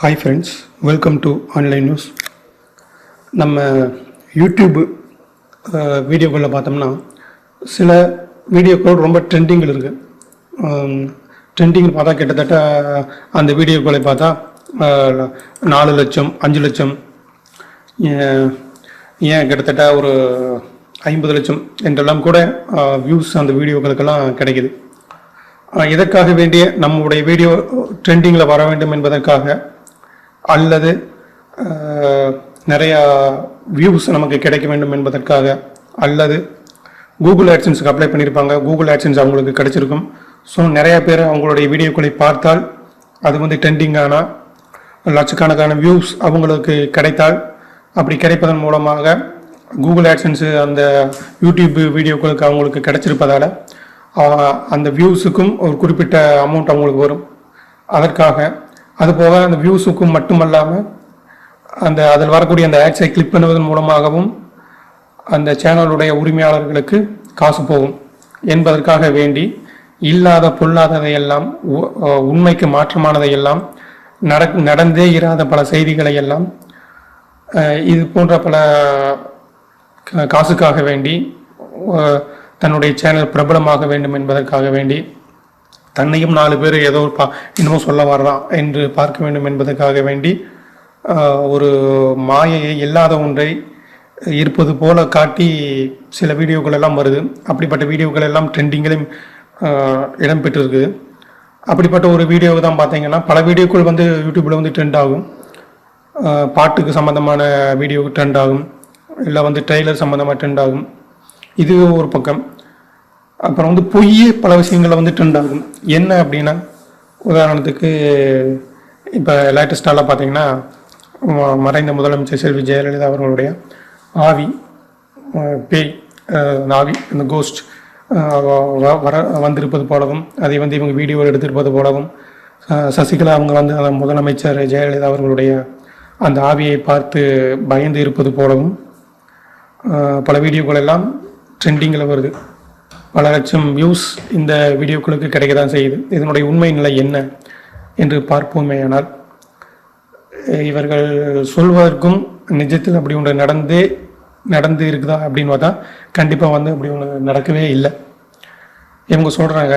Hi friends welcome to online news நம்ம YouTube வீடியோக்களில் பார்த்தோம்னா சில வீடியோக்கள் ரொம்ப ட்ரெண்டிங்கில் இருக்குது ட்ரெண்டிங்னு பார்த்தா கிட்டத்தட்ட அந்த வீடியோக்களை பார்த்தா நாலு லட்சம் அஞ்சு லட்சம் ஏன் கிட்டத்தட்ட ஒரு ஐம்பது லட்சம் என்றெல்லாம் கூட வியூஸ் அந்த வீடியோக்களுக்கெல்லாம் கிடைக்குது. இதற்காக வேண்டிய நம்முடைய வீடியோ ட்ரெண்டிங்கில் வர வேண்டும் என்பதற்காக அல்லது நிறையா வியூஸ் நமக்கு கிடைக்க வேண்டும் என்பதற்காக அல்லது கூகுள் ஆட்சன்ஸுக்கு அப்ளை பண்ணியிருப்பாங்க கூகுள் ஆட்சன்ஸ் அவங்களுக்கு கிடைச்சிருக்கும். ஸோ நிறையா பேர் அவங்களுடைய வீடியோக்களை பார்த்தால் அது வந்து ட்ரெண்டிங் ஆனால் லட்சக்கணக்கான வியூஸ் அவங்களுக்கு கிடைத்தால் அப்படி கிடைப்பதன் மூலமாக கூகுள் ஆட்சன்ஸு அந்த யூடியூப் வீடியோக்களுக்கு அவங்களுக்கு கிடைச்சிருப்பதால் அந்த வியூஸுக்கும் ஒரு குறிப்பிட்ட அமௌண்ட் அவங்களுக்கு வரும். அதற்காக அதுபோக அந்த வியூஸுக்கும் மட்டுமல்லாமல் அந்த அதில் வரக்கூடிய அந்த ஆட்ஸை கிளிக் பண்ணுவதன் மூலமாகவும் அந்த சேனலுடைய உரிமையாளர்களுக்கு காசு போகும் என்பதற்காக வேண்டி இல்லாத பொல்லாததையெல்லாம் உ- உண்மைக்கு மாற்றமானதையெல்லாம் நட நடந்தே இராத பல செய்திகளை எல்லாம் இது போன்ற பல கா- காசுக்காக வேண்டி தன்னுடைய சேனல் பிரபலமாக வேண்டும் என்பதற்காக வேண்டி தன்னையும் நாலு பேர் ஏதோ ஒரு பா இன்னமும் சொல்ல வர்றான் என்று பார்க்க வேண்டும் என்பதற்காக வேண்டி ஒரு மாயையை இல்லாத ஒன்றை இருப்பது போல காட்டி சில வீடியோக்கள் எல்லாம் வருது. அப்படிப்பட்ட வீடியோக்கள் எல்லாம் ட்ரெண்டிங்கிலும் இடம்பெற்றிருக்குது அப்படிப்பட்ட ஒரு வீடியோ தான் பார்த்தீங்கன்னா பல வீடியோக்கள் வந்து யூடியூப்பில் வந்து ட்ரெண்ட் ஆகும். பாட்டுக்கு சம்மந்தமான வீடியோ ட்ரெண்ட் ஆகும். இல்லை வந்து ட்ரெய்லர் சம்மந்தமாக ட்ரெண்ட் ஆகும். இது ஒரு பக்கம். அப்புறம் வந்து பொய் பல விஷயங்களில் வந்து ட்ரெண்ட் ஆகும் என்ன அப்படின்னா உதாரணத்துக்கு இப்போ லேட்டஸ்டாலாம் பார்த்தீங்கன்னா மறைந்த முதலமைச்சர் செல்வி ஜெயலலிதா அவர்களுடைய ஆவி பேய் அந்த ஆவி அந்த கோஸ்ட் வர வந்திருப்பது போலவும் அதை வந்து இவங்க வீடியோ எடுத்திருப்பது போலவும் சசிகலா அவங்க வந்து அந்த முதலமைச்சர் ஜெயலலிதா அவர்களுடைய அந்த ஆவியை பார்த்து பயந்து இருப்பது போலவும் பல வீடியோக்கள் எல்லாம் ட்ரெண்டிங்கில் வருது. பல லட்சம் வியூஸ் இந்த வீடியோக்களுக்கு கிடைக்க தான் செய்யுது. இதனுடைய உண்மை நிலை என்ன என்று பார்ப்போமேயானால் இவர்கள் சொல்வதற்கும் நிஜத்தில் அப்படி ஒன்று நடந்தே நடந்து இருக்குதா அப்படின்னு பார்த்தா கண்டிப்பாக வந்து அப்படி ஒன்று நடக்கவே இல்லை. இவங்க சொல்கிறாங்க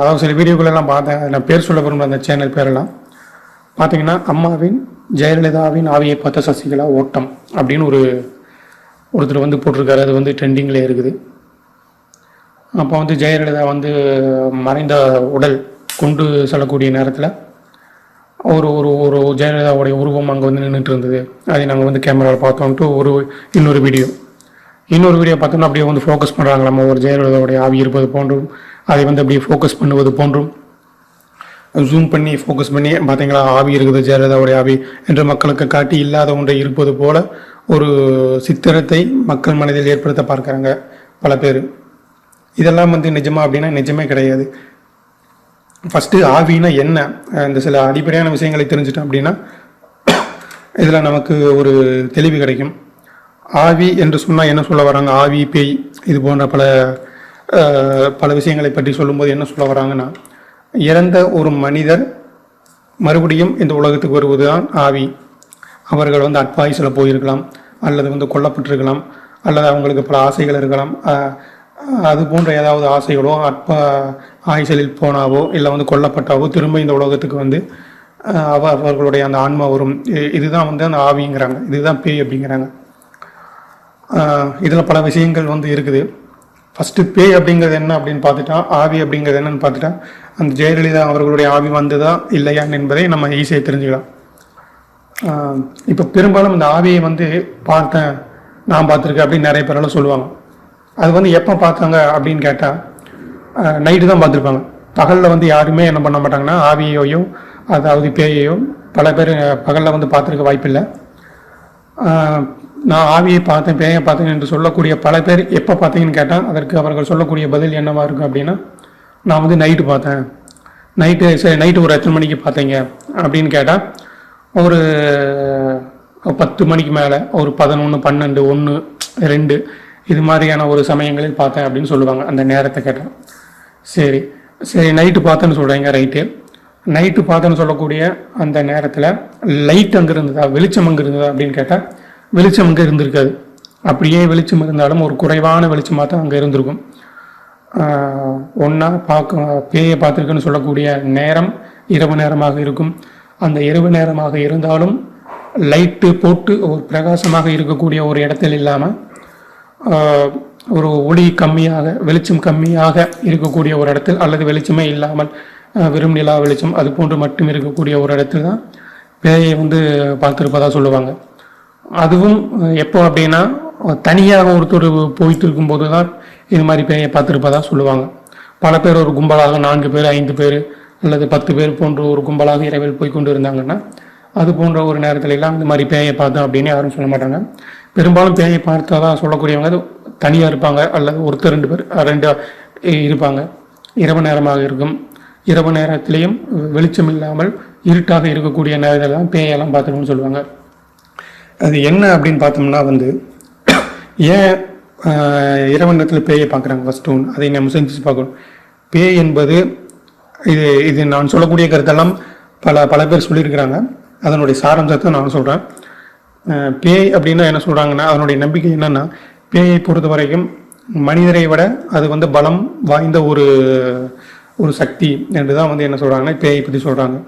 அதாவது சில வீடியோக்களெல்லாம் பார்த்தேன் நான் பேர் சொல்ல விரும்புகிற அந்த சேனல் பேரெல்லாம். பார்த்தீங்கன்னா அம்மாவின் ஜெயலலிதாவின் ஆவியை பார்த்த சசிகலா ஓட்டம் அப்படின்னு ஒரு ஒருத்தர் வந்து போட்டிருக்காரு. அது வந்து ட்ரெண்டிங்கில் இருக்குது. அப்போ வந்து ஜெயலலிதா வந்து மறைந்த உடல் கொண்டு செல்லக்கூடிய நேரத்தில் ஒரு ஒரு ஒரு ஜெயலலிதாவுடைய உருவம் அங்கே வந்து நின்றுட்டு இருந்தது அதை நாங்கள் வந்து கேமராவில் பார்த்தோன்ட்டு ஒரு இன்னொரு வீடியோ. இன்னொரு வீடியோ பார்த்தோம்னா அப்படியே வந்து ஃபோக்கஸ் பண்ணுறாங்க நம்ம ஒரு ஜெயலலிதாவுடைய ஆவி இருப்பது போன்றும் அதை வந்து அப்படியே ஃபோக்கஸ் பண்ணுவது போன்றும். ஜூம் பண்ணி ஃபோக்கஸ் பண்ணி பார்த்தீங்களா? ஆவி இருக்குது ஜெயலலிதாவுடைய ஆவி என்று மக்களுக்கு காட்டி இல்லாத ஒன்றை இருப்பது போல ஒரு சித்திரத்தை மக்கள் மனதில் ஏற்படுத்த பார்க்குறாங்க பல பேர். இதெல்லாம் வந்து நிஜமா அப்படின்னா நிஜமே கிடையாது. ஃபஸ்ட்டு ஆவினா என்ன? இந்த சில அடிப்படையான விஷயங்களை தெரிஞ்சுட்டோம் அப்படின்னா இதில் நமக்கு ஒரு தெளிவு கிடைக்கும். ஆவி என்று சொன்னால் என்ன சொல்ல வராங்க? ஆவி பேய் இது போன்ற பல பல விஷயங்களை பற்றி சொல்லும்போது என்ன சொல்ல வராங்கன்னா இறந்த ஒரு மனிதர் மறுபடியும் இந்த உலகத்துக்கு வருவது தான் ஆவி. அவர்கள் வந்து அட்வாய்ஸில் போயிருக்கலாம் அல்லது வந்து கொல்லப்பட்டிருக்கலாம் அல்லது அவங்களுக்கு பல ஆசைகள் இருக்கலாம். அது போன்ற ஏதாவது ஆசைகளோ அற்ப ஆயுசலில் போனாவோ இல்லை வந்து கொல்லப்பட்டாவோ திரும்ப இந்த உலகத்துக்கு வந்து அவ அவர்களுடைய அந்த ஆன்மா வரும். இதுதான் வந்து அந்த ஆவிங்கிறாங்க. இதுதான் பேய் அப்படிங்கிறாங்க. இதில் பல விஷயங்கள் வந்து இருக்குது. ஃபஸ்ட்டு பேய் அப்படிங்கிறது என்ன அப்படின்னு பார்த்துட்டா ஆவி அப்படிங்கிறது என்னன்னு பார்த்துட்டா அந்த ஜெயலலிதா அவர்களுடைய ஆவி வந்ததா இல்லையான்னு என்பதை நம்ம ஈஸியாக தெரிஞ்சுக்கலாம். இப்போ பெரும்பாலும் இந்த ஆவியை வந்து பார்த்தேன் நான் பார்த்துருக்கேன் அப்படின்னு நிறைய பேரெல்லாம் சொல்லுவாங்க. அது வந்து எப்போ பார்த்தாங்க அப்படின்னு கேட்டால் நைட்டு தான் பார்த்துருப்பாங்க. பகலில் வந்து யாருமே என்ன பண்ண மாட்டாங்கன்னா ஆவியையோ அதாவது பேயையோ பல பேர் பகலில் வந்து பார்த்துருக்க வாய்ப்பில்லை. நான் ஆவியை பார்த்தேன் பேயை பார்த்தேன் என்று சொல்லக்கூடிய பல பேர் எப்போ பார்த்தீங்கன்னு கேட்டால் அதற்கு அவர்கள் சொல்லக்கூடிய பதில் என்னவாக இருக்கும் அப்படின்னா நான் வந்து நைட்டு பார்த்தேன். நைட்டு சரி நைட்டு ஒரு எத்தனை மணிக்கு பார்த்தீங்க அப்படின்னு கேட்டால் ஒரு பத்து மணிக்கு மேலே ஒரு பதினொன்று பன்னெண்டு ஒன்று ரெண்டு இது மாதிரியான ஒரு சமயங்களில் பார்த்தேன் அப்படின்னு சொல்லுவாங்க. அந்த நேரத்தை கேட்டால் சரி சரி நைட்டு பார்த்தேன்னு சொல்கிறீங்க ரைட்டு நைட்டு பார்த்தேன்னு சொல்லக்கூடிய அந்த நேரத்தில் லைட் அங்கே இருந்ததா வெளிச்சம் அங்கே இருந்ததா அப்படின்னு கேட்டால் வெளிச்சம் அங்கே இருந்திருக்காது. அப்படியே வெளிச்சம் இருந்தாலும் ஒரு குறைவான வெளிச்சமாக தான் அங்கே இருந்திருக்கும். ஒன்றா பார்க்க பேயை பார்த்துருக்குன்னு சொல்லக்கூடிய நேரம் இரவு நேரமாக இருக்கும். அந்த இரவு நேரமாக இருந்தாலும் லைட்டு போட்டு ஒரு பிரகாசமாக இருக்கக்கூடிய ஒரு இடத்தில் இல்லாமல் ஒரு ஒளி கம்மியாக வெளிச்சம் கம்மியாக இருக்கக்கூடிய ஒரு இடத்தில் அல்லது வெளிச்சமே இல்லாமல் வெறும் நிலா வெளிச்சம் அது போன்று மட்டும் இருக்கக்கூடிய ஒரு இடத்துல தான் பேயை வந்து பார்த்துருப்பதா சொல்லுவாங்க. அதுவும் எப்போ அப்படின்னா தனியாக ஒருத்தர் போயிட்டு இருக்கும்போது தான் இது மாதிரி பேயை பார்த்துருப்பதா சொல்லுவாங்க. பல பேர் ஒரு கும்பலாக நான்கு பேர் ஐந்து பேர் அல்லது பத்து பேர் போன்ற ஒரு கும்பலாக இரவில் போய் கொண்டு இருந்தாங்கன்னா அது போன்ற ஒரு நேரத்துல எல்லாம் இந்த மாதிரி பேயை பார்த்தோம் அப்படின்னு யாரும் சொல்ல மாட்டாங்க. பெரும்பாலும் பேயை பார்த்தா தான் சொல்லக்கூடியவங்க அது தனியாக இருப்பாங்க அல்லது ஒருத்தர் ரெண்டு பேர் ரெண்டு இருப்பாங்க. இரவு நேரமாக இருக்கும். இரவு நேரத்திலையும் வெளிச்சம் இல்லாமல் இருட்டாக இருக்கக்கூடிய நேரத்தில் தான் பேயெல்லாம் பார்த்துக்கணும்னு சொல்லுவாங்க. அது என்ன அப்படின்னு பார்த்தோம்னா வந்து ஏன் இரவு நேரத்தில் பேயை பார்க்குறாங்க ஃபஸ்ட்டு ஒன்று அதை நம்ம செஞ்சு பார்க்கணும். பேய் என்பது இது இது நான் சொல்லக்கூடிய கருத்தெல்லாம் பல பல பேர் சொல்லியிருக்கிறாங்க. அதனுடைய சாரம்சத்தை நான் சொல்கிறேன் பேய் அப்படின்னா என்ன சொல்கிறாங்கன்னா அதனுடைய நம்பிக்கை என்னென்னா பேயை பொறுத்த வரைக்கும் மனிதரை விட அது வந்து பலம் வாய்ந்த ஒரு ஒரு சக்தி என்று தான் வந்து என்ன சொல்கிறாங்கன்னா பேயை பற்றி சொல்கிறாங்க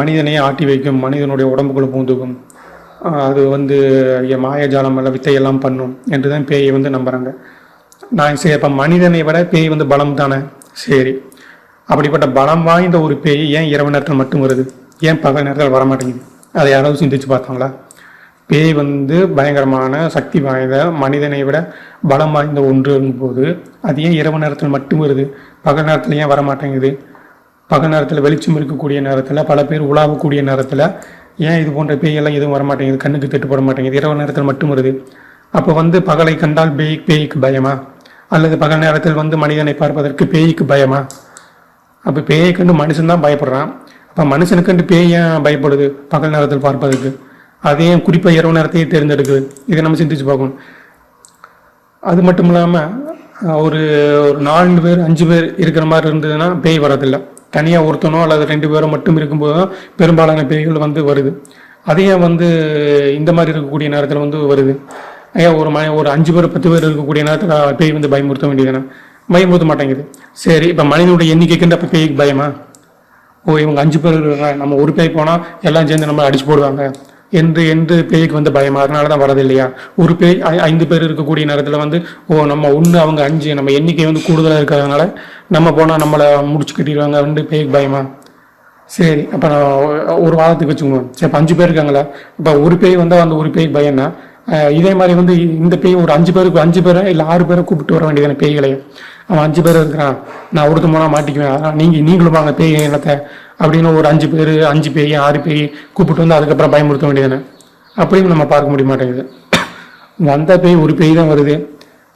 மனிதனையே ஆட்டி வைக்கும் மனிதனுடைய உடம்புக்குள்ள பூந்துக்கும். அது வந்து என் மாயஜாலம் எல்லாம் வித்தையெல்லாம் பண்ணும் என்று தான் பேயை வந்து நம்புகிறாங்க நான் சரி அப்போ மனிதனை விட பேய் வந்து பலம் தானே? சரி. அப்படிப்பட்ட பலம் வாய்ந்த ஒரு பேய் ஏன் இரவு நேரத்தில் மட்டும் வருது? ஏன் பகல் நேரத்தில் வர மாட்டேங்குது அதை யாராவது சிந்திச்சு பார்த்தாங்களா? பேய் வந்து பயங்கரமான சக்தி வாய்ந்த மனிதனை விட பலம் வாய்ந்த ஒன்றுங்கும் போது அது ஏன் இரவு நேரத்தில் மட்டும் வருது? பகல் நேரத்தில் ஏன் வர மாட்டேங்குது பகல் நேரத்தில் வெளிச்சம் இருக்கக்கூடிய நேரத்தில் பல பேர் உலாவக்கூடிய நேரத்தில் ஏன் இது போன்ற பேயெல்லாம் எதுவும் வர மாட்டேங்குது கண்ணுக்கு தட்டுப்பட மாட்டேங்குது. இரவு நேரத்தில் மட்டும் வருது. அப்போ வந்து பகலை கண்டால் பேய் பேய்க்கு பயமா? அல்லது பகல் நேரத்தில் வந்து மனிதனை பார்ப்பதற்கு பேய்க்கு பயமா? அப்போ பேயை கண்டு மனுஷன் தான் பயப்படுறான். இப்போ மனுஷனுக்கு பேய் ஏன் பயப்படுது? பகல் நேரத்தில் பார்ப்பதற்கு. அதே குறிப்பாக இரவு நேரத்தையே தேர்ந்தெடுக்குது. இதை நம்ம சிந்திச்சு பார்க்கணும். அது மட்டும் இல்லாமல் ஒரு ஒரு நாலு பேர் அஞ்சு பேர் இருக்கிற மாதிரி இருந்ததுன்னா பேய் வரதில்லை தனியாக ஒருத்தனோ அல்லது ரெண்டு பேரோ மட்டும் இருக்கும்போது தான் பெரும்பாலான பேய்கள் வந்து வருது. அதையே வந்து இந்த மாதிரி இருக்கக்கூடிய நேரத்தில் வந்து வருது. ஐயா ஒரு ம ஒரு அஞ்சு பேர் பத்து பேர் இருக்கக்கூடிய நேரத்தில் பேய் வந்து பயமுறுத்த வேண்டியதுதானே? பயமுறுத்த மாட்டேங்குது. சரி இப்போ மனிதனுடைய எண்ணிக்கைக்கு அப்போ பேய்க்கு பயமா? ஓ இவங்க அஞ்சு பேர் இருக்காங்க நம்ம ஒரு பேய் போனால் எல்லாம் சேர்ந்து நம்ம அடிச்சு போடுவாங்க. என்று என்று பேய்க்கு வந்து பயமா. அதனால தான் வரது இல்லையா? ஒரு பேய் ஐ- ஐந்து பேர் இருக்கக்கூடிய நேரத்தில் வந்து ஓ நம்ம ஒன்று அவங்க அஞ்சு நம்ம எண்ணிக்கை வந்து கூடுதலாக இருக்கிறதுனால நம்ம போனால் நம்மளை முடிச்சு கட்டிடுவாங்க ரெண்டு பேய்க்கு பயமா? சரி அப்போ நான் ஒரு வாரத்துக்கு வச்சுக்கோங்க. சரி இப்போ அஞ்சு பேர் இருக்காங்களா இப்போ ஒரு பேய் வந்தால் அந்த ஒரு பேய்க்கு பயம்னா இதே மாதிரி வந்து இந்த பேய் ஒரு அஞ்சு பேருக்கு அஞ்சு பேரை இல்லை ஆறு பேரை கூப்பிட்டு வர வேண்டியதான பேய்களையும்? அவன் அஞ்சு பேர் இருக்கிறான். நான் ஒருத்தன் போனால் மாட்டிக்குவேன். அதனால் நீங்கள் நீங்களும் வாங்க பேய் இனத்தை. அப்படின்னு ஒரு அஞ்சு பேர் அஞ்சு பேய் ஆறு பேய் கூப்பிட்டு வந்து அதுக்கப்புறம் பயமுறுத்த வேண்டியதானே அப்படியும் நம்ம பார்க்க முடிய மாட்டேங்குது. வந்த பேய் ஒரு பேய் தான் வருது.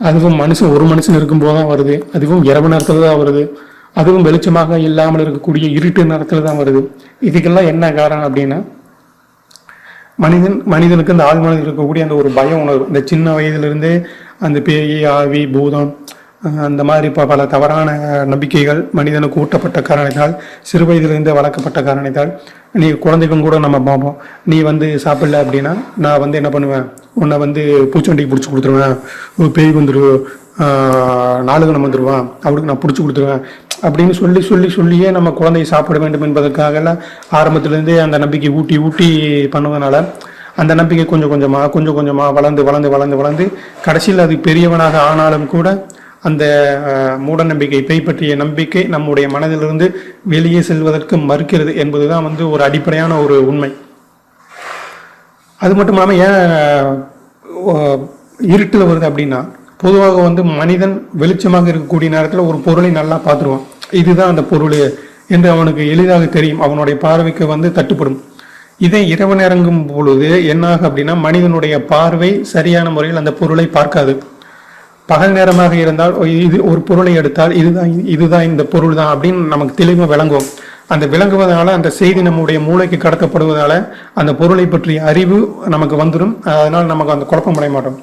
அதுவும் மனுஷன் ஒரு மனுஷன் இருக்கும்போது தான் வருது. அதுவும் இரவு நேரத்தில் தான் வருது. அதுவும் வெளிச்சமாக இல்லாமல் இருக்கக்கூடிய இருட்டு நேரத்தில் தான் வருது. இதுக்கெல்லாம் என்ன காரணம் அப்படின்னா மனிதன் மனிதனுக்கு அந்த ஆழ்மனதில் இருக்கக்கூடிய அந்த ஒரு பய உணர்வு. இந்த சின்ன வயதிலிருந்தே அந்த பேய் ஆவி பூதம் அந்த மாதிரி இப்போ பல தவறான நம்பிக்கைகள் மனிதனுக்கு ஊட்டப்பட்ட காரணத்தால் சிறு வயதிலிருந்தே வளர்க்கப்பட்ட காரணத்தால் நீ குழந்தைக்கும் கூட நம்ம பார்ப்போம் நீ வந்து சாப்பிடல அப்படின்னா நான் வந்து என்ன பண்ணுவேன்? உன்னை வந்து பூச்சண்டிக்கு பிடிச்சி கொடுத்துருவேன். ஒரு பேய் வந்துரு நாளுகணம் வந்துடுவான் அவளுக்கு நான் பிடிச்சி கொடுத்துருவேன். அப்படின்னு சொல்லி சொல்லி சொல்லியே நம்ம குழந்தையை சாப்பிட வேண்டும் என்பதற்காகலாம் ஆரம்பத்திலேருந்தே அந்த நம்பிக்கை ஊட்டி ஊட்டி பண்ணதுனால அந்த நம்பிக்கை கொஞ்சம் கொஞ்சமாக கொஞ்சம் கொஞ்சமாக வளர்ந்து வளர்ந்து வளர்ந்து வளர்ந்து கடைசியில் அது பெரியவனாக ஆனாலும் கூட அந்த மூட நம்பிக்கை பேய் பற்றிய நம்பிக்கை நம்முடைய மனதிலிருந்து வெளியே செல்வதற்கு மறுக்கிறது என்பதுதான் வந்து ஒரு அடிப்படையான ஒரு உண்மை. அது மட்டும் இல்லாமல் ஏன் இருட்டில் வருது அப்படின்னா பொதுவாக வந்து மனிதன் வெளிச்சமாக இருக்கக்கூடிய நேரத்தில் ஒரு பொருளை நல்லா பார்த்துருவான். இதுதான் அந்த பொருள் என்று அவனுக்கு எளிதாக தெரியும். அவனுடைய பார்வைக்கு வந்து தட்டுப்படும். இதே இரவு நேரங்கும் பொழுது என்னாகும் அப்படின்னா மனிதனுடைய பார்வை சரியான முறையில் அந்த பொருளை பார்க்காது. பகல் நேரமாக இருந்தால் இது ஒரு பொருளை எடுத்தால் இதுதான் இதுதான் இந்த பொருள் தான் அப்படின்னு நமக்கு தெளிவாக விளங்கும் அந்த விளங்குவதனால அந்த செய்தி நம்முடைய மூளைக்கு கடத்தப்படுவதால அந்த பொருளை பற்றிய அறிவு நமக்கு வந்துடும் அதனால் நமக்கு அந்த குழப்பம் அடைய மாட்டோம்.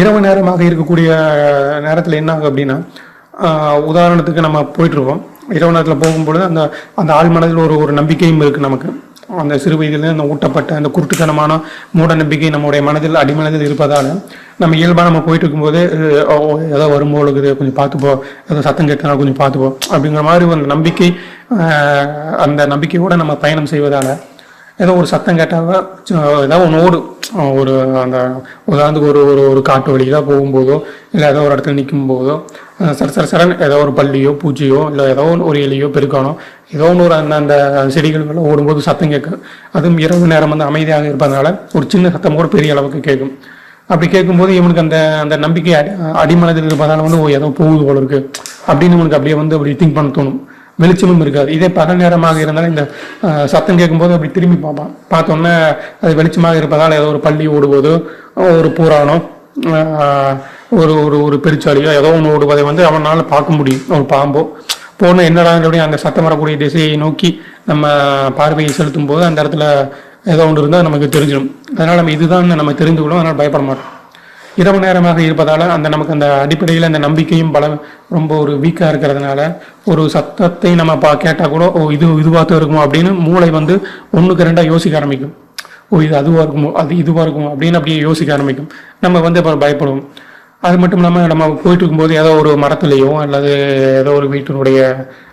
இரவு நேரமாக இருக்கக்கூடிய நேரத்தில் என்ன ஆகும் அப்படின்னா உதாரணத்துக்கு நம்ம போயிட்டுருப்போம். இரவு நேரத்தில் போகும்பொழுது அந்த அந்த ஆள் மனதில் ஒரு ஒரு நம்பிக்கையும் இருக்குது நமக்கு. அந்த சிறு வயதிலிருந்து அந்த ஊட்டப்பட்ட அந்த குருட்டுத்தனமான மூட நம்பிக்கை நம்முடைய மனதில் அடிமனதில் இருப்பதால் நம்ம இயல்பாக நம்ம போயிட்டு இருக்கும்போது ஏதோ வரும்போது இருக்குது. கொஞ்சம் பார்த்துப்போம் ஏதோ சத்தம் கேட்கறா கொஞ்சம் பார்த்துப்போம் அப்படிங்கிற மாதிரி ஒரு நம்பிக்கை அந்த நம்பிக்கையோடு நம்ம பயணம் செய்வதால் ஏதோ ஒரு சத்தம் கேட்டால் ஏதாவது ஒன்று ஓடும் ஒரு அந்த உதாரணத்துக்கு ஒரு ஒரு ஒரு காட்டு வழியில் போகும்போதோ இல்லை ஏதோ ஒரு இடத்துல நிற்கும் போதோ சர சர சரன் ஏதோ ஒரு பள்ளியோ பூச்சியோ இல்லை ஏதோ ஒன்று ஒரு இலையோ பெருக்கானோ ஏதோ ஒன்று ஒரு அந்த அந்த செடிகளுக்குள்ள ஓடும்போது சத்தம் கேட்கும். அதுவும் இரவு நேரம் வந்து அமைதியாக இருப்பதனால ஒரு சின்ன சத்தம் கூட பெரிய அளவுக்கு கேட்கும். அப்படி கேட்கும்போது இவனுக்கு அந்த அந்த நம்பிக்கை அடி அடிமனதில் இருப்பதால வந்து ஓ ஏதோ போகுது போல இருக்கு. அப்படின்னு இவனுக்கு அப்படியே வந்து அப்படி திங்க் பண்ண தோணும். வெளிச்சமும் இருக்காது. இதே பகல் நேரமாக இருந்தாலும் இந்த சத்தம் கேட்கும்போது அப்படி திரும்பி பார்ப்பான். பார்த்தோன்னே அது வெளிச்சமாக இருப்பதால் ஏதோ ஒரு பள்ளி ஓடுவதோ ஒரு புராணம் ஒரு ஒரு ஒரு பெருச்சாலியோ ஏதோ ஒன்று ஓடுவதை வந்து அவனால் பார்க்க முடியும். ஒரு பாம்போ. போன என்னடா அப்படின்னு அந்த சத்தம் வரக்கூடிய திசையை நோக்கி நம்ம பார்வையை செலுத்தும் போது அந்த இடத்துல ஏதோ ஒன்று இருந்தால் நமக்கு தெரிஞ்சிடும். அதனால் நம்ம இதுதான் நம்ம தெரிந்து கொள்ளும் அதனால் பயப்பட மாட்டோம். இரவு நேரமாக இருப்பதால் அந்த நமக்கு அந்த அடிப்படையில் அந்த நம்பிக்கையும் பல ரொம்ப ஒரு வீக்காக இருக்கிறதுனால ஒரு சத்தத்தை நம்ம பா கேட்டால் கூட ஓ இது இதுவாக இருக்குமோ? அப்படின்னு மூளை வந்து ஒன்றுக்கு ரெண்டாக யோசிக்க ஆரம்பிக்கும். ஓ இது அதுவாக இருக்குமோ? அது இதுவாக இருக்குமோ? அப்படின்னு அப்படியே யோசிக்க ஆரம்பிக்கும். நம்ம வந்து அப்புறம் பயப்படுவோம். அது மட்டும் இல்லாமல் நம்ம போயிட்டு இருக்கும்போது ஏதோ ஒரு மரத்துலேயோ அல்லது ஏதோ ஒரு வீட்டினுடைய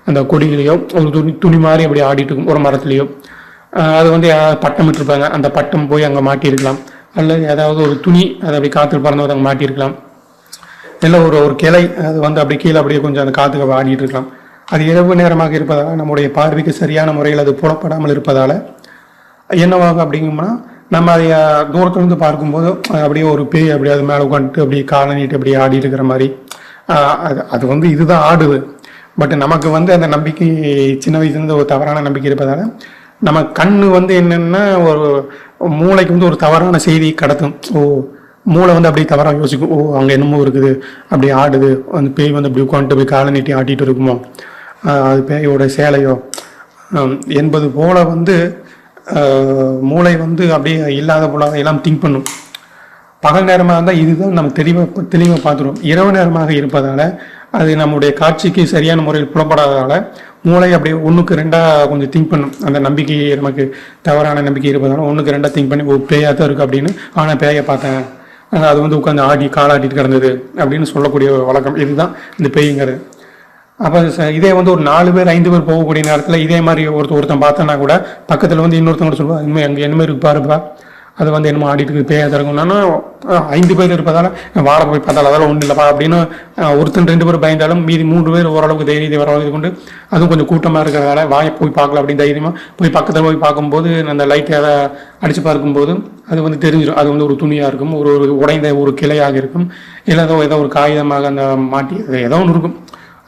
அந்த கொடியிலையோ ஒரு துணி துணி மாதிரி அப்படி ஆடிட்டு இருக்கும் ஒரு மரத்துலேயோ. அது வந்து யாராவது பட்டம் விட்டுருப்பாங்க. அந்த பட்டம் போய் அங்கே மாட்டியிருக்கலாம். அல்லது ஏதாவது ஒரு துணி அதை அப்படி காற்று பறந்து அங்கே மாட்டியிருக்கலாம். இல்லை ஒரு ஒரு கிளை அது வந்து அப்படி கீழே அப்படியே கொஞ்சம் அந்த காற்றுக்கு ஆடிட்டு இருக்கலாம் அது இரவு நேரமாக இருப்பதால் நம்முடைய பார்வைக்கு சரியான முறையில் அது புலப்படாமல் இருப்பதால் என்னவாகும் அப்படிங்கம்னா நம்ம அதை தூரத்துலேருந்து இருந்து பார்க்கும்போது அப்படியே ஒரு பேய் அப்படியே அது மேலே உட்காந்துட்டு அப்படியே காலை நீட்டு அப்படியே ஆடி இருக்கிற மாதிரி அது அது வந்து இதுதான் ஆடுது. பட் நமக்கு வந்து அந்த நம்பிக்கை சின்ன வயசுலேருந்து ஒரு தவறான நம்பிக்கை இருப்பதால் நம்ம கண் வந்து என்னென்னா ஒரு மூளைக்கு வந்து ஒரு தவறான செய்தி கடத்தும். ஓ மூளை வந்து அப்படியே தவறாக யோசிக்கும். ஓ அங்கே என்னமோ இருக்குது. அப்படி ஆடுது. அந்த பேய் வந்து அப்படி உட்காந்துட்டு போய் காலை நீட்டி ஆட்டிட்டு இருக்குமோ? அது பேயோட சேலையோ. என்பது போல வந்து மூளை வந்து அப்படியே இல்லாத போல எல்லாம் திங்க் பண்ணும். பகல் நேரமாக இருந்தால் இதுதான் நம்ம தெளிவாக தெளிவாக பார்த்துருவோம். இரவு நேரமாக இருப்பதால் அது நம்முடைய காட்சிக்கு சரியான முறையில் புலப்படாததால மூளை அப்படியே ஒன்றுக்கு ரெண்டாக கொஞ்சம் திங்க் பண்ணும். அந்த நம்பிக்கை நமக்கு தவறான நம்பிக்கை இருப்பதால ஒன்றுக்கு ரெண்டாக திங்க் பண்ணி ஓ பேயாக தான் இருக்குது அப்படின்னு ஆனால் பேயை பார்த்தேன். அது வந்து உட்காந்து ஆடி காலாட்டிட்டு கிடந்தது அப்படின்னு சொல்லக்கூடிய வழக்கம். இதுதான் இந்த பேய்ங்கிறது. அப்போ இதே வந்து ஒரு நாலு பேர் ஐந்து பேர் போகக்கூடிய நேரத்தில் இதே மாதிரி ஒருத்தர் ஒருத்தன் பார்த்தனா கூட பக்கத்தில் வந்து இன்னொருத்தவங்க சொல்லுவா இனிமேல் எங்கே என்ன இருப்பாருப்பா? அது வந்து என்னமோ ஆடிட்டு இருக்கு பேயா திறக்கும்னா ஐந்து பேர் இருப்பதால வாழ போய் பார்த்தாலும் அதெல்லாம் ஒன்றும் இல்லைப்பா அப்படின்னு ஒருத்தன் ரெண்டு பேர் பயந்தாலும் மீதி மூன்று பேர் ஓரளவுக்கு தைரியத்தை வர இது கொண்டு அதுவும் கொஞ்சம் கூட்டமாக இருக்கிறதால வாயை போய் பார்க்கலாம் அப்படின்னு தைரியமாக போய் பக்கத்தில் போய் பார்க்கும்போது அந்த லைட் அதை அடித்து பார்க்கும்போது அது வந்து தெரிஞ்சிடும் அது வந்து ஒரு துணியாக இருக்கும் ஒரு ஒரு உடைந்த ஒரு கிளையாக இருக்கும். இல்லை ஏதோ ஏதோ ஒரு காகிதமாக அந்த மாட்டி ஏதோ ஒன்று இருக்கும்.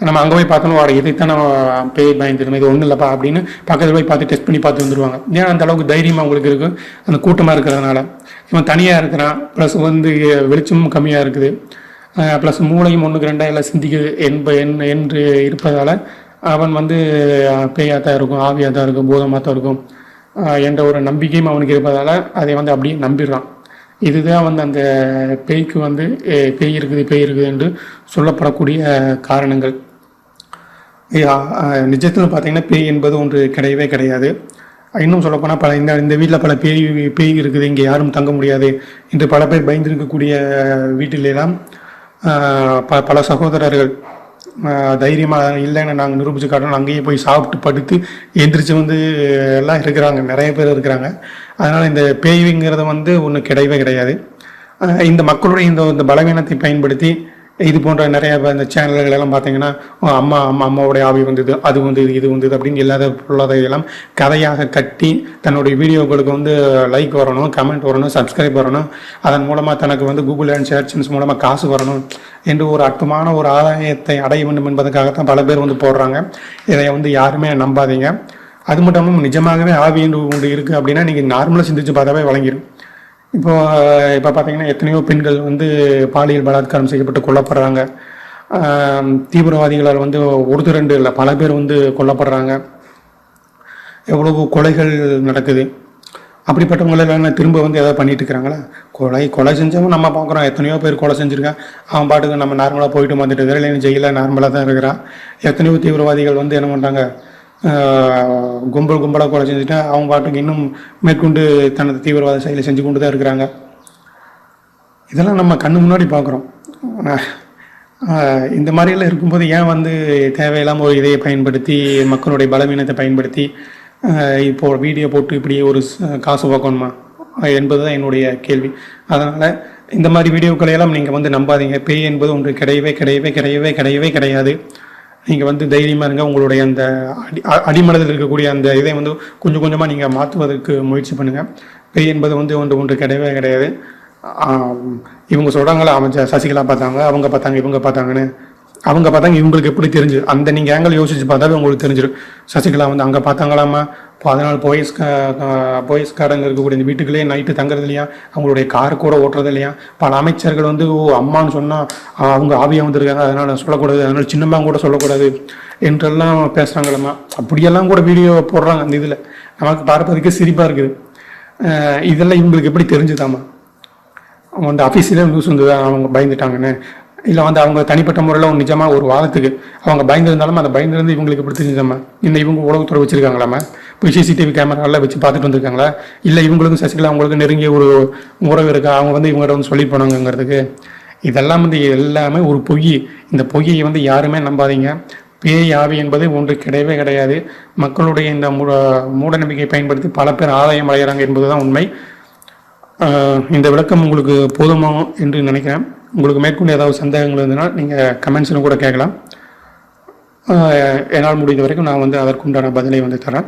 நம்ம அங்கே போய் பார்க்கணும் வர இதைத்தான் நம்ம பேய் பயந்துருமே இது ஒன்றும் இல்லைப்பா அப்படின்னு பக்கத்தில் போய் பார்த்து டெஸ்ட் பண்ணி பார்த்து வந்துருவாங்க. ஏன்னா அந்த அளவுக்கு தைரியமாக அவங்களுக்கு இருக்கு. அந்த கூட்டமாக இருக்கிறதுனால. இவன் தனியாக இருக்கிறான். ப்ளஸ் வந்து வெளிச்சமும் கம்மியாக இருக்குது. ப்ளஸ் மூளையும் ஒன்றுக்கு ரெண்டாக எல்லாம் சிந்திக்குது. என்ப என் என்று இருப்பதால் அவன் வந்து பேயாக தான் இருக்கும் ஆவியாக தான் இருக்கும் பூதமாக தான் இருக்கும் என்ற ஒரு நம்பிக்கையும் அவனுக்கு இருப்பதால் அதை வந்து அப்படியே நம்பிடுறான். இதுதான் வந்து அந்த பேய்க்கு வந்து பேய் இருக்குது பேய் இருக்குது என்று சொல்லப்படக்கூடிய காரணங்கள். நிஜத்தில் பார்த்தீங்கன்னா பேய் என்பது ஒன்று கிடையவே கிடையாது. இன்னும் சொல்லப்போனால் பல இந்த இந்த வீட்டில் பல பேய் பேய் இருக்குது இங்கே யாரும் தங்க முடியாது என்று பல பேர் பயந்திருக்கக்கூடிய வீட்டிலெல்லாம் ப பல சகோதரர்கள் தைரியமாக இல்லைன்னு நாங்கள் நிரூபித்து காட்டணும். அங்கேயே போய் சாப்பிட்டு படுத்து எந்திரிச்சு வந்து எல்லாம் இருக்கிறாங்க. நிறைய பேர் இருக்கிறாங்க. அதனால் இந்த பேய்ங்கிறது வந்து ஒன்று கிடையவே கிடையாது. இந்த மக்களுடைய இந்த இந்த பலவீனத்தை பயன்படுத்தி இது போன்ற நிறைய இந்த சேனல்கள் எல்லாம் பார்த்தீங்கன்னா அம்மா அம்மா அம்மாவுடைய ஆவி வந்தது அது வந்தது இது வந்தது அப்படின்னு இல்லாத பொருளாதாரம் கதையாக கட்டி தன்னுடைய வீடியோக்களுக்கு வந்து லைக் வரணும் கமெண்ட் வரணும் சப்ஸ்கிரைப் வரணும். அதன் மூலமாக தனக்கு வந்து கூகுள் அண்ட் சேர்ச்சன்ஸ் மூலமாக காசு வரணும் என்று ஒரு அற்புதமான ஒரு ஆதாயத்தை அடைய வேண்டும் என்பதற்காகத்தான் பல பேர் வந்து போடுறாங்க. இதை வந்து யாருமே நம்பாதீங்க. அது மட்டும் இல்லாமல் நிஜமாகவே ஆவி என்று ஒன்று இருக்குது அப்படின்னா நீங்கள் நார்மலாக சிந்திச்சு பார்த்தாவே வழங்கிடும் இப்போ இப்போ பார்த்தீங்கன்னா எத்தனையோ பெண்கள் வந்து பாலியல் பலாத்காரம் செய்யப்பட்டு கொல்லப்படுறாங்க. தீவிரவாதிகளால் வந்து ஒருத்தர் ரெண்டு இல்லை பல பேர் வந்து கொல்லப்படுறாங்க. எவ்வளவு கொலைகள் நடக்குது. அப்படிப்பட்டவங்களெல்லாம் திரும்ப வந்து ஏதாவது பண்ணிட்டு இருக்கிறாங்களா? கொலை கொலை செஞ்சவங்க நம்ம பார்க்குறோம் எத்தனையோ பேர் கொலை செஞ்சுருக்கான். அவன் பாட்டுக்கு நம்ம நார்மலாக போயிட்டு வந்துட்டு இருக்கிறேன் ஜெயிலில் நார்மலாக தான் இருக்கிறான். எத்தனையோ தீவிரவாதிகள் வந்து என்ன பண்ணுறாங்க கும்பல் கும்பலாக கொலை செஞ்சுட்டு அவங்க பாட்டுக்கு இன்னும் மேற்கொண்டு தனது தீவிரவாத செயலை செஞ்சு கொண்டு தான் இருக்கிறாங்க. இதெல்லாம் நம்ம கண்ணு முன்னாடி பார்க்குறோம். இந்த மாதிரியெல்லாம் இருக்கும்போது ஏன் வந்து தேவையில்லாமல் ஒரு இதையை பயன்படுத்தி மக்களுடைய பலவீனத்தை பயன்படுத்தி இப்போது இப்போ வீடியோ போட்டு இப்படி ஒரு காசு பார்க்கணுமா? என்பது தான் என்னுடைய கேள்வி. அதனால் இந்த மாதிரி வீடியோக்களையெல்லாம் நீங்கள் வந்து நம்பாதீங்க. பேய் என்பது ஒன்று கிடையவே கிடையவே கிடையவே கிடையவே கிடையாது. நீங்கள் வந்து தைரியமாக இருங்க. உங்களுடைய அந்த அடி அடிமனதில் இருக்கக்கூடிய அந்த இதை வந்து கொஞ்சம் கொஞ்சமாக நீங்கள் மாற்றுவதற்கு முயற்சி பண்ணுங்கள் பேய் என்பது வந்து ஒன்று ஒன்று கிடையவே கிடையாது. இவங்க சொல்கிறாங்களா அவன் சசிகலா பார்த்தாங்க அவங்க பார்த்தாங்க இவங்க பார்த்தாங்கன்னு. அவங்க பார்த்தாங்க இவங்களுக்கு எப்படி தெரிஞ்சு? அந்த நீங்கள் ஆங்கிள் யோசிச்சு பார்த்தாவே உங்களுக்கு தெரிஞ்சிடும் சசிகலா வந்து அங்கே பார்த்தாங்களாமா? பதினாலு போயஸ் போயஸ் காரங்க இருக்கக்கூடிய இந்த வீட்டுக்குள்ளே நைட்டு தங்குறது இல்லையா? அவங்களுடைய கார் கூட ஓட்டுறது இல்லையா? பல அமைச்சர்கள் வந்து ஓ அம்மான்னு சொன்னால் அவங்க ஆவியாக வந்திருக்காங்க. அதனால் சொல்லக்கூடாது. அதனால் சின்னம்மா கூட சொல்லக்கூடாது. என்றெல்லாம் பேசுகிறாங்களம்மா அப்படியெல்லாம் கூட வீடியோ போடுறாங்க அந்த இதில். நமக்கு பார்ப்பதற்கு சிரிப்பாக இருக்குது. இதெல்லாம் இவங்களுக்கு எப்படி தெரிஞ்சுதாம்மா அவங்க அந்த அஃபீஸிலே நியூஸ் வந்து அவங்க பயந்துட்டாங்கன்னு. இல்லை வந்து அவங்க தனிப்பட்ட முறையில் நிஜமாக ஒரு வாரத்துக்கு அவங்க பயந்துருந்தாலும் அந்த பயந்துருந்து இவங்களுக்கு எப்படி தெரிஞ்சுதாம்மா இந்த இவங்க உலகத்துறை வச்சிருக்காங்களாம்மா போய் சிசிடிவி கேமராலாம் வச்சு பார்த்துட்டு வந்திருக்காங்களா? இல்லை இவங்களுக்கும் சசிகலா அவங்களுக்கு நெருங்கிய ஒரு உறவு இருக்கா? அவங்க வந்து இவங்ககிட்ட வந்து சொல்லிட்டு போனாங்கங்கிறதுக்கு. இதெல்லாம் வந்து எல்லாமே ஒரு பொய். இந்த பொய்யை வந்து யாருமே நம்பாதீங்க. பேய் ஆவி என்பது ஒன்று கிடையவே கிடையாது. மக்களுடைய இந்த மூட மூடநம்பிக்கையை பயன்படுத்தி பல பேர் ஆதாயம் அடைகிறாங்க என்பதுதான் உண்மை. இந்த விளக்கம் உங்களுக்கு போதுமா என்று நினைக்கிறேன். உங்களுக்கு மேற்கொண்டு ஏதாவது சந்தேகங்கள் இருந்ததுனால் நீங்கள் கமெண்ட்ஸில் கூட கேட்கலாம். என்னால் முடிந்த வரைக்கும் நான் வந்து அதற்குண்டான பதிலை வந்து தரேன்.